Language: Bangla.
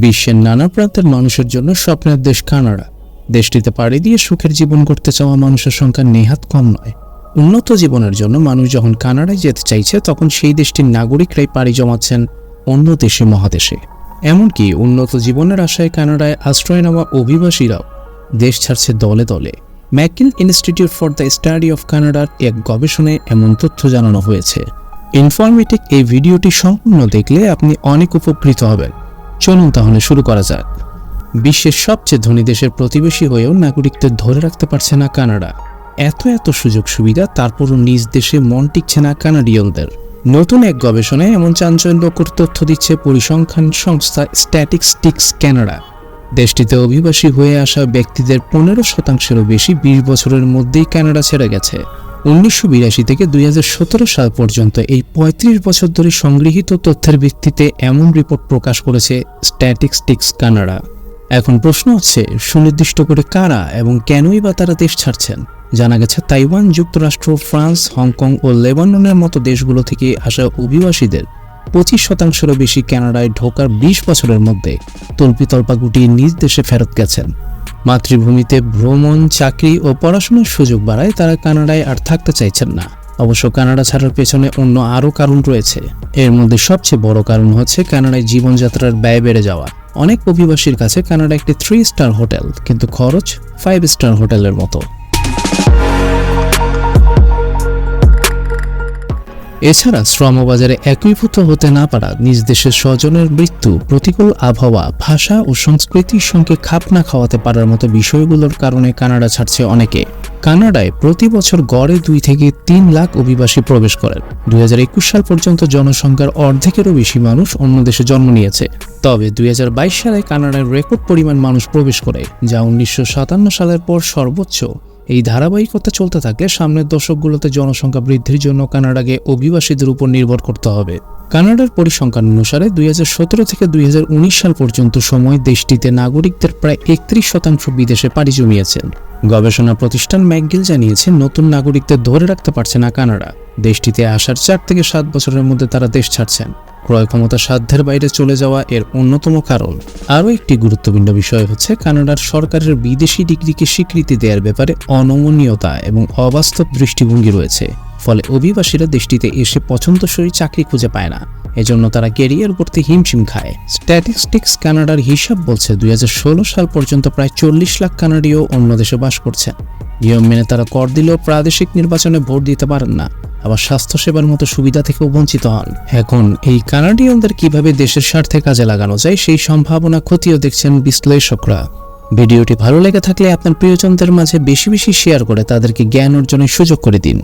বিশ্বের নানা প্রান্তের মানুষের জন্য স্বপ্নের দেশ কানাডা। দেশটিতে পাড়ি দিয়ে সুখের জীবন করতে চাওয়া মানুষের সংখ্যা নেহাত কম নয়। উন্নত জীবনের জন্য মানুষ যখন কানাডায় যেতে চাইছে, তখন সেই দেশটির নাগরিকরাই পাড়ি জমাচ্ছেন অন্য দেশে মহাদেশে। এমনকি উন্নত জীবনের আশায় কানাডায় আশ্রয় নেওয়া অভিবাসীরাও দেশ ছাড়ছে দলে দলে। McGill Institute for the Study of কানাডার এক গবেষণায় এমন তথ্য জানানো হয়েছে। ইনফরমেটিক এই ভিডিওটি সম্পূর্ণ দেখলে আপনি অনেক উপকৃত হবেন। চলুন তাহলে শুরু করা যাক। বিশ্বের সবচেয়ে ধনী দেশের প্রতিবেশী হয়েও নাগরিকদের ধরে রাখতে পারছে না কানাডা। এত এত সুযোগ সুবিধা তারপরও নিজ দেশে মন টিকছে না কানাডিয়ানদের। নতুন এক গবেষণায় এমন চাঞ্চল্যকর তথ্য দিচ্ছে পরিসংখ্যান সংস্থা স্ট্যাটিস্টিক্স কানাডা। দেশটিতে অভিবাসী হয়ে আসা ব্যক্তিদের পনেরো শতাংশেরও বেশি বিশ বছরের মধ্যেই কানাডা ছেড়ে গেছে। উনিশশো বিরাশি থেকে দুই হাজার সতেরো সাল পর্যন্ত এই ৩৫ বছর ধরে সংগৃহীত তথ্যের ভিত্তিতে এমন রিপোর্ট প্রকাশ করেছে স্ট্যাটিস্টিক্স কানাডা এখন প্রশ্ন হচ্ছে, সুনির্দিষ্ট করে কারা এবং কেনই বা তারা দেশ ছাড়ছেন? জানা গেছে, তাইওয়ান যুক্তরাষ্ট্র, ফ্রান্স, হংকং ও লেবাননের মতো দেশগুলো থেকে আসা অভিবাসীদের পঁচিশ শতাংশেরও বেশি কানাডায় ঢোকার বিশ বছরের মধ্যে তল্পিতল্পা গুটিয়ে নিজ দেশে ফেরত গেছেন। মাতৃভূমিতে ভ্রমণ, চাকরি ও পড়াশোনার সুযোগ বাড়ায় তারা কানাডায় আর থাকতে চাইছেন না। অবশ্য কানাডা ছাড়ার পেছনে অন্য আরও কারণ রয়েছে। এর মধ্যে সবচেয়ে বড় কারণ হচ্ছে কানাডায় জীবনযাত্রার ব্যয় বেড়ে যাওয়া। অনেক অভিবাসীর কাছে কানাডা একটি থ্রি স্টার হোটেল কিন্তু খরচ ফাইভ স্টার হোটেলের মতো। এছাড়া শ্রমবাজারে একীভূত হতে না পারা নিজ দেশের স্বজনের মৃত্যু, প্রতিকূল আবহাওয়া, ভাষা ও সংস্কৃতির সঙ্গে খাপ না খাওয়াতে পারার মতো বিষয়গুলোর কারণে কানাডা ছাড়ছে অনেকে। কানাডায় প্রতি বছর গড়ে দুই থেকে তিন লাখ অভিবাসী প্রবেশ করেন। দুই হাজার একুশ সাল পর্যন্ত জনসংখ্যার অর্ধেকেরও বেশি মানুষ অন্য দেশে জন্ম নিয়েছে। তবে দুই হাজার বাইশ সালে কানাডায় রেকর্ড পরিমাণ মানুষ প্রবেশ করে, যা উনিশশো সাতান্ন সালের পর সর্বোচ্চ। এই ধারাবাহিকতা চলতে থাকলে সামনের দশকগুলোতে জনসংখ্যা বৃদ্ধির জন্য কানাডাকে অভিবাসীদের উপর নির্ভর করতে হবে। কানাডার পরিসংখ্যান অনুসারে দুই হাজার সতেরো থেকে দুই হাজার উনিশ সাল পর্যন্ত সময় দেশটিতে নাগরিকদের প্রায় একত্রিশ শতাংশ বিদেশে পাড়ি জমিয়েছেন। গবেষণা প্রতিষ্ঠান ম্যাকগিল জানিয়েছে, নতুন নাগরিকদের ধরে রাখতে পারছে না কানাডা। দেশটিতে আসার চার থেকে সাত বছরের মধ্যে তারা দেশ ছাড়ছেন। ক্রয় ক্ষমতা সাধ্যের বাইরে চলে যাওয়া এর অন্যতম কারণ। আরও একটি গুরুত্বপূর্ণ বিষয় হচ্ছে, কানাডার সরকারের বিদেশি ডিগ্রিকে স্বীকৃতি দেওয়ার ব্যাপারে অনমনীয়তা এবং অবাস্তব দৃষ্টিভঙ্গি রয়েছে। ফলে অভিবাসীরা দেশটিতে এসে পছন্দসই চাকরি খুঁজে পায় না। এজন্য তারা ক্যারিয়ার করতে হিমশিম খায়। স্ট্যাটিস্টিক্স কানাডার হিসাব বলছে, দুই হাজার ষোলো সাল পর্যন্ত প্রায় চল্লিশ লাখ কানাডীয় অন্য দেশে বাস করছেন নিয়ম মেনে তারা কর দিলেও প্রাদেশিক নির্বাচনে ভোট দিতে পারেন না, আবার স্বাস্থ্যসেবার মতো সুবিধা থেকেও বঞ্চিত হন। এখন, এই কানাডিয়ানদের কীভাবে দেশের স্বার্থে কাজে লাগানো যায় সেই সম্ভাবনা ক্ষতিও দেখছেন বিশ্লেষকরা। ভিডিওটি ভালো লেগে থাকলে আপনার প্রিয়জনদের মাঝে বেশি বেশি শেয়ার করে তাদেরকে জ্ঞান অর্জনের সুযোগ করে দিন।